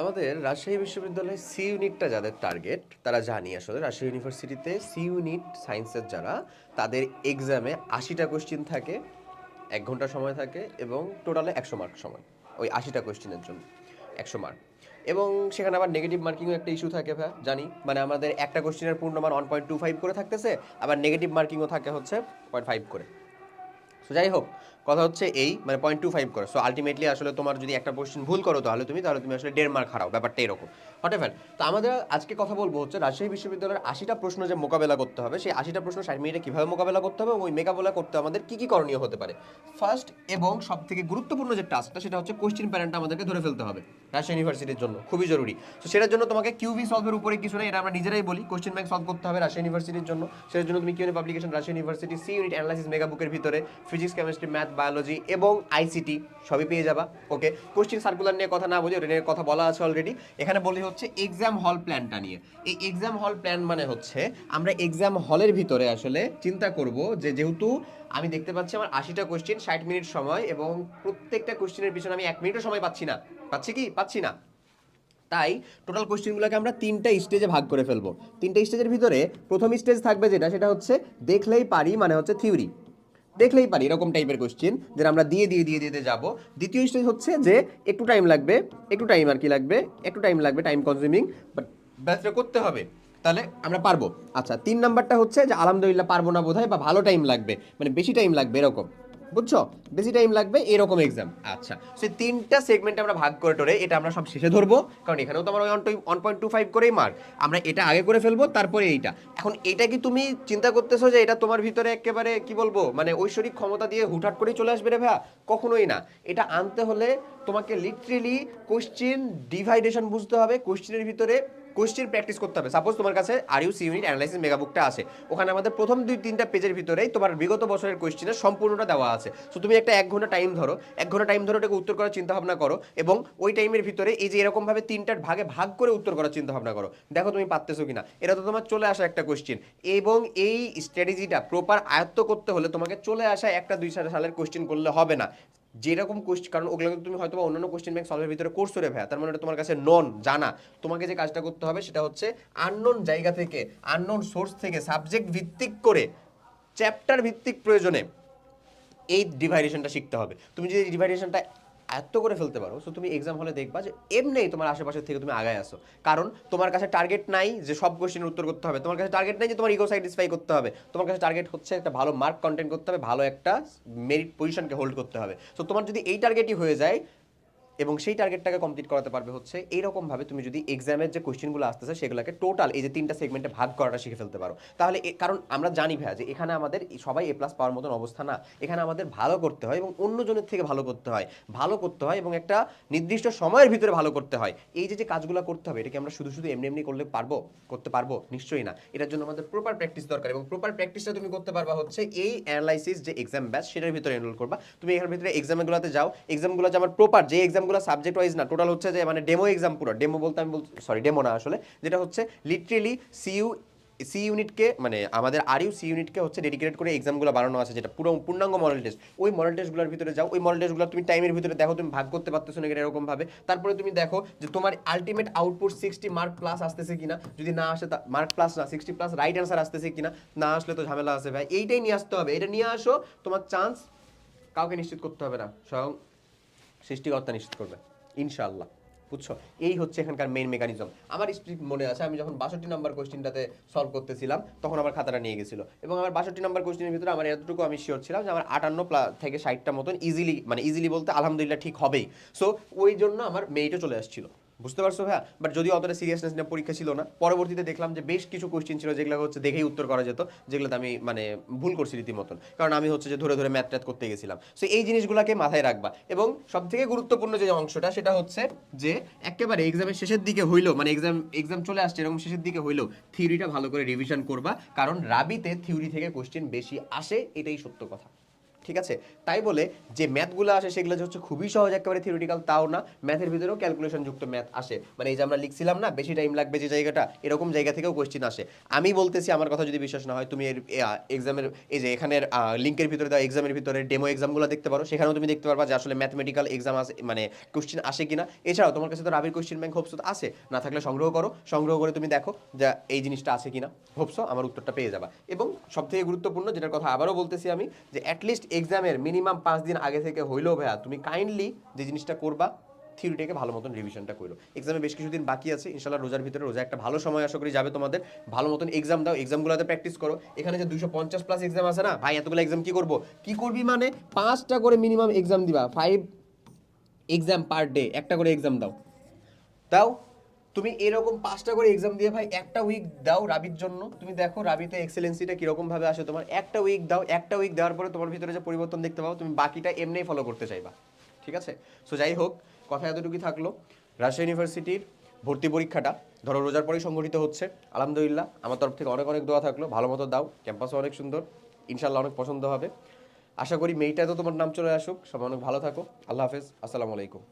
আমাদের রাজশাহী বিশ্ববিদ্যালয়ে সি ইউনিটটা যাদের টার্গেট তারা জানি আসলে রাজশাহী ইউনিভার্সিটিতে সি ইউনিট সায়েন্সের যারা, তাদের এক্সামে আশিটা কোশ্চিন থাকে, এক ঘণ্টা সময় থাকে এবং টোটালে একশো মার্ক সময়, ওই আশিটা কোশ্চিনের জন্য, একশো মার্ক এবং সেখানে আবার নেগেটিভ মার্কিংও একটা ইস্যু থাকে ভাই, জানি। মানে আমাদের একটা কোশ্চিনের পূর্ণমান ওয়ান পয়েন্ট টু ফাইভ করে থাকতেছে, আবার নেগেটিভ মার্কিংও থাকে হচ্ছে পয়েন্ট ফাইভ করে। সো যাই হোক কথা হচ্ছে এই মানে পয়েন্ট টু ফাইভ করো। সো আলটিমেটলি আসলে তোমার যদি একটা কোশ্চেন ভুল করো তাহলে তুমি তাহলে তুমি আসলে দেড় মার্ক হারাও, ব্যাপারটা এরকম। হট এভার তো আমাদের আজকে কথা বলব হচ্ছে রাজশাহী বিশ্ববিদ্যালয়ের আশিটা প্রশ্ন যে মোকাবেলা করতে হবে, সেই আশিটা প্রশ্ন ষাট মিনিটে কীভাবে মোকাবেলা করতে হবে ওই মোকাবেলা করতে আমাদের কী কী করণীয় হতে পারে? ফার্স্ট এবং সব থেকে গুরুত্বপূর্ণ যে টাস্কটা সেটা হচ্ছে কোশ্চেন প্যারেন্টটা আমাদেরকে ধরে ফেলতে হবে রাজশাহী ইউনিভার্সিটির জন্য। খুবই জরুরি। তো সেটার জন্য তোমাকে কিউবি সলভের উপরে কিছু নেই, এটা আমরা নিজেরাই বলি। কোশ্চেন ব্যাংক সলভ করতে হবে রাজশাহী ইউনিভার্সিটির জন্য। সেটার জন্য তুমি কিউনি publication Rajshahi university C unit analysis mega বুকের ভিতরে ফিজিক্স কেমিস্ট্রি ম্যাথ বায়োলজি এবং আইসিটি সবই পেয়ে যাবা। ওকে কোশ্চেন সার্কুলার নিয়ে কথা না বলি ওটা নিয়ে কথা বলা আছে অলরেডি এখানে বলি হচ্ছে এক্সাম হল প্ল্যানটা নিয়ে। এই এক্সাম হল প্ল্যান মানে হচ্ছে আমরা এক্সাম হলের ভিতরে আসলে চিন্তা করব যে যেহেতু আমি দেখতে পাচ্ছি আমার আশিটা কোশ্চেন ষাট মিনিট সময় এবং প্রত্যেকটা কোশ্চেনের পিছনে আমি এক মিনিটও সময় পাচ্ছি না। পাচ্ছি কি? পাচ্ছি না। তাই টোটাল কোশ্চেনগুলোকে আমরা তিনটা স্টেজে ভাগ করে ফেলব। তিনটা স্টেজের ভিতরে প্রথম স্টেজ থাকবে যেটা, সেটা হচ্ছে দেখলেই পারি মানে হচ্ছে থিওরি দেখলেই পারি, এরকম টাইপের কোশ্চেন যে আমরা দিয়ে দিয়ে দিয়ে দিতে যাব। দ্বিতীয় স্টেজ হচ্ছে যে, একটু টাইম লাগবে, একটু টাইম আর কি লাগবে, একটু টাইম লাগবে টাইম কনজিউমিং বাট ব্যাচটা করতে হবে। তাহলে আমরা পারব। আচ্ছা তিন নাম্বারটা হচ্ছে যে, আলহামদুলিল্লাহ পারব না বোধহয়, বা ভালো টাইম লাগবে মানে বেশি টাইম লাগবে, এরকম। বুঝছ? বেশি টাইম লাগবে, এরকম এক্সাম আচ্ছা সে তিনটা সেগমেন্ট আমরা ভাগ করে টোরে, এটা আমরা সব শেষে ধরবো, কারণ এখানেও তো আমার ওয়ান পয়েন্ট টু ফাইভ করেই মার্ক আমরা এটা আগে করে ফেলব, তারপরে এইটা। এখন এটা কি তুমি চিন্তা করতেছো যে এটা তোমার ভিতরে একেবারে, কি বলব মানে ঐশ্বরিক ক্ষমতা দিয়ে হুটহাট করেই চলে আসবে রে ভাইয়া? কখনোই না। এটা আনতে হলে তোমাকে লিটারেলি কোশ্চেন ডিভাইডেশন বুঝতে হবে কোশ্চেনের ভিতরে কোশ্চেন প্র্যাকটিস করতে হবে। সাপোজ তোমার কাছে R U C unit analysis মেগাবুকটা আছে। ওখানে আমাদের প্রথম দুই, তিনটা পেজের ভিতরেই তোমার বিগত বছরের কোশ্চেনের সম্পূর্ণটা দেওয়া আছে। সো তুমি একটা এক ঘণ্টা টাইম ধরো। এক ঘণ্টা টাইম ধরে ওটাকে উত্তর করার চিন্তা ভাবনা করো এবং ওই টাইমের ভিতরে এই যে এরকমভাবে তিনটার ভাগে ভাগ করে উত্তর করার চিন্তা ভাবনা করো। দেখো তুমি পারতেছো কিনা। এটা তো তোমার চলে আসা একটা কোশ্চেন এবং এই স্ট্র্যাটেজিটা প্রপার আয়ত্ত করতে হলে তোমাকে চলে আসা একটা দুই সালের কোশ্চেন করলে হবে না। যেরকম কোশ্চেন কারণ ওগুলো তুমি হয়তো বা অন্যান্য কোশ্চেন ব্যাংক সলভের ভিতরে কোর্স করে ভাইয়া তার মানে তোমার কাছে নন জানা। তোমাকে যে কাজটা করতে হবে সেটা হচ্ছে আননোন জায়গা থেকে আননোন সোর্স থেকে সাবজেক্ট ভিত্তিক করে চ্যাপ্টার ভিত্তিক প্রয়োজনে এই ডিভাইডেশনটা শিখতে হবে। তুমি যদি ডিভাইডেশনটা এত করে ফেলতে পারো সো তুমি এক্সাম হলে দেখবা যে এমনি তোমার আশেপাশের থেকে তুমি আগায় আসো। কারণ তোমার কাছে টার্গেট নাই যে সব কোশ্চেনের উত্তর করতে হবে। তোমার কাছে টার্গেট নাই যে তোমার ইগো স্যাটিসফাই করতে হবে। তোমার কাছে টার্গেট হচ্ছে একটা ভালো মার্ক কন্টেন্ট করতে হবে, ভালো একটা মেরিট পজিশনকে হোল্ড করতে হবে। সো তোমার যদি এই টার্গেটই হয়ে যায় এবং সেই টার্গেটটাকে কমপ্লিট করাতে পারবে হচ্ছে এইরকমভাবে তুমি যদি এক্সামের যে কোশ্চেনগুলো আসতেছে সেগুলোকে টোটাল এই যে তিনটা সেগমেন্টে ভাগ করাটা শিখে ফেলতে পারো। তাহলে কারণ আমরা জানি ভাইয়া যে এখানে আমাদের সবাই এ প্লাস পাওয়ার মতন অবস্থা না। এখানে আমাদের ভালো করতে হয় এবং অন্যজনের থেকে ভালো করতে হয়। ভালো করতে হয় এবং একটা নির্দিষ্ট সময়ের ভিতরে ভালো করতে হয়। এই যে যে কাজগুলো করতে হবে, এটাকে আমরা শুধু শুধু এমনি এমনি করলে পারব? করতে পারব? নিশ্চয়ই না। এটার জন্য আমাদের প্রপার প্র্যাকটিস দরকার এবং প্রপার প্র্যাকটিসটা তুমি করতে পারবা হচ্ছে এই অ্যানালাইসিস যে এক্সাম ব্যাচ সেটার ভিতরে এনরোল করবা। তুমি এখানে ভিতরে এক্সামগুলোতে যাও। এক্সামগুলো যে আমার প্রপার যে এক্সামগুলো সাবজেক্ট ওয়াইজ না টোটাল হচ্ছে যে মানে ডেমো এক্সাম পুরো। ডেমো বলতে আমি বলছি সরি ডেমো না আসলে। যেটা হচ্ছে লিটারেলি সিইউ সি ইউনিটকে মানে আমাদের আর ইউ সি ইউনিটকে হচ্ছে ডেডিকেটেড করে এক্সামগুলো বানানো আছে, যেটা পুরো পূর্ণাঙ্গ মডেল টেস্ট ওই মডেল টেস্টগুলোর ভিতরে যাও, ওই মডেল টেস্টগুলো তুমি টাইমের ভিতরে দেখো, তুমি ভাগ করতে পারতেছো না এরকম ভাবে তারপরে তুমি দেখো যে তোমার ultimate output sixty mark plus আসতেছে কিনা। যদি না আসে মার্ক প্লাস না সিক্সটি প্লাস রাইট অ্যান্সার আসতেছে কিনা। না আসলে তো ঝামেলা আছে ভাই। এইটাই নিয়ে আসতে হবে। এটা নিয়ে আসো, তোমার চান্স কাউকে নিশ্চিত করতে হবে না। স্বয়ং সৃষ্টিকর্তা নিশ্চিত করবে। ইনশাআল্লাহ। বুঝছ? এই হচ্ছে এখানকার মেন মেকানিজম আমার স্ক্রিপ্ট মনে আছে, আমি যখন বাষট্টি নাম্বার কোয়েশ্চেনটাতে সলভ করতেছিলাম, তখন আমার খাতাটা নিয়ে গেছিল। এবং আমার বাষট্টি নাম্বার কোশ্চেনের ভিতরে আমার এতটুকু আমি শিওর ছিলাম যে আমার আটান্ন থেকে ষাটটা মতন ইজিলি মানে ইজিলি বলতে আলহামদুলিল্লাহ ঠিক হবেই। সো ওই জন্য আমার মেয়েটা চলে আসছিল। বুঝতে পারছ? ভাইয়া বাট যদিও অতটা সিরিয়াসনেস নিয়ে পরীক্ষা ছিল না, পরবর্তীতে দেখলাম যে বেশ কিছু কোশ্চেন ছিল যেগুলো হচ্ছে দেখেই উত্তর করা যেত, যেগুলোতে আমি মানে ভুল করছি রীতিমতন। কারণ আমি হচ্ছে যে ধরে ধরে ম্যাথ ট্যাথ করতে গেছিলাম। সো এই জিনিসগুলোকে মাথায় রাখবা। এবং সব থেকে গুরুত্বপূর্ণ যে অংশটা, সেটা হচ্ছে যে একেবারে এক্সামের শেষের দিকে হইল মানে এক্সাম এক্সাম চলে আসছে এরকম শেষের দিকে হইল থিওরিটা ভালো করে রিভিশন করবা। কারণ রাবিতে থিওরি থেকে কোশ্চেন বেশি আসে, এটাই সত্য কথা। ঠিক আছে? তাই বলে যে ম্যাথগুলো আসে সেগুলো যে হচ্ছে খুবই সহজ, একেবারে থিওরিটিক্যাল তাও না। ম্যাথের ভিতরেও ক্যালকুলেশন যুক্ত ম্যাথ আসে। মানে এই যে আমরা লিখছিলাম না, বেশি টাইম লাগবে যে জায়গাটা, এরকম জায়গা থেকেও কোয়েশ্চেন আসে। আমি বলতেছি, আমার কথা যদি বিশ্বাস না হয়, তুমি এর এক্সামের এই যে এখানের লিঙ্কের ভিতরে দেওয়া এক্সামের ভিতরে ডেমো এক্সামগুলো দেখতে পারো। সেখানেও তুমি দেখতে পারবা যে আসলে ম্যাথমেটিক্যাল এক্সাম আসে মানে কোশ্চেন আসে কিনা। এছাড়াও তোমার কাছে তো রাবির কোশ্চেন ব্যাংক হোপস আছে। না থাকলে সংগ্রহ করো। সংগ্রহ করে তুমি দেখো যে এই জিনিসটা আছে কিনা। হোপসো আমার উত্তরটা পেয়ে যাবা। এবং সবথেকে গুরুত্বপূর্ণ যেটার কথা আবারও বলতেছি আমি, যে অ্যাটলিস্ট এক্সামের মিনিমাম পাঁচ দিন আগে থেকে হইলেও ভাইয়া, তুমি কাইন্ডলি যে জিনিসটা করবা থিওরিটাকে ভালো মতন রিভিশনটা করো এক্সামে বেশ কিছুদিন বাকি আছে ইনশাল্লাহ রোজার ভিতরে রোজা একটা ভালো সময় আশা করি যাবে তোমাদের। ভালো মতন এক্সাম দাও এক্সামগুলোতে প্র্যাকটিস করো। এখানে যে দুশো পঞ্চাশ প্লাস এক্সাম আছে না, ভাই, এতগুলো এক্সাম কি করব? কি করবি মানে পাঁচটা করে মিনিমাম এক্সাম দিবা ফাইভ এক্সাম পার ডে একটা করে এক্সাম দাও। দাও তুমি এরকম পাঁচটা করে এক্সাম দিয়ে ভাই একটা উইক দাও রাবির জন্য। তুমি দেখো রাবিতে এক্সেলেন্সিটা কীরকম ভাবে আসে। তোমার একটা উইক দাও, একটা উইক দেওয়ার পরে তোমার ভিতরে যে পরিবর্তন দেখতে পাও তুমি বাকিটা এমনিই ফলো করতে চাইবা। ঠিক আছে? সো যাই হোক, কথা এতটুকুই থাকল। রাজশাহী ইউনিভার্সিটির ভর্তি পরীক্ষাটা, ধরো রোজার পরেই সংগঠিত হচ্ছে। আলহামদুলিল্লাহ, আমার তরফ থেকে অনেক অনেক দোয়া থাকল। ভালো মতো দাও ক্যাম্পাসও অনেক সুন্দর। ইনশাল্লাহ অনেক পছন্দ হবে। আশা করি মেয়েটা তো তোমার নাম চলে আসুক। সবাই অনেক ভালো থাকো। আল্লাহ হাফেজ। আসসালামু আলাইকুম।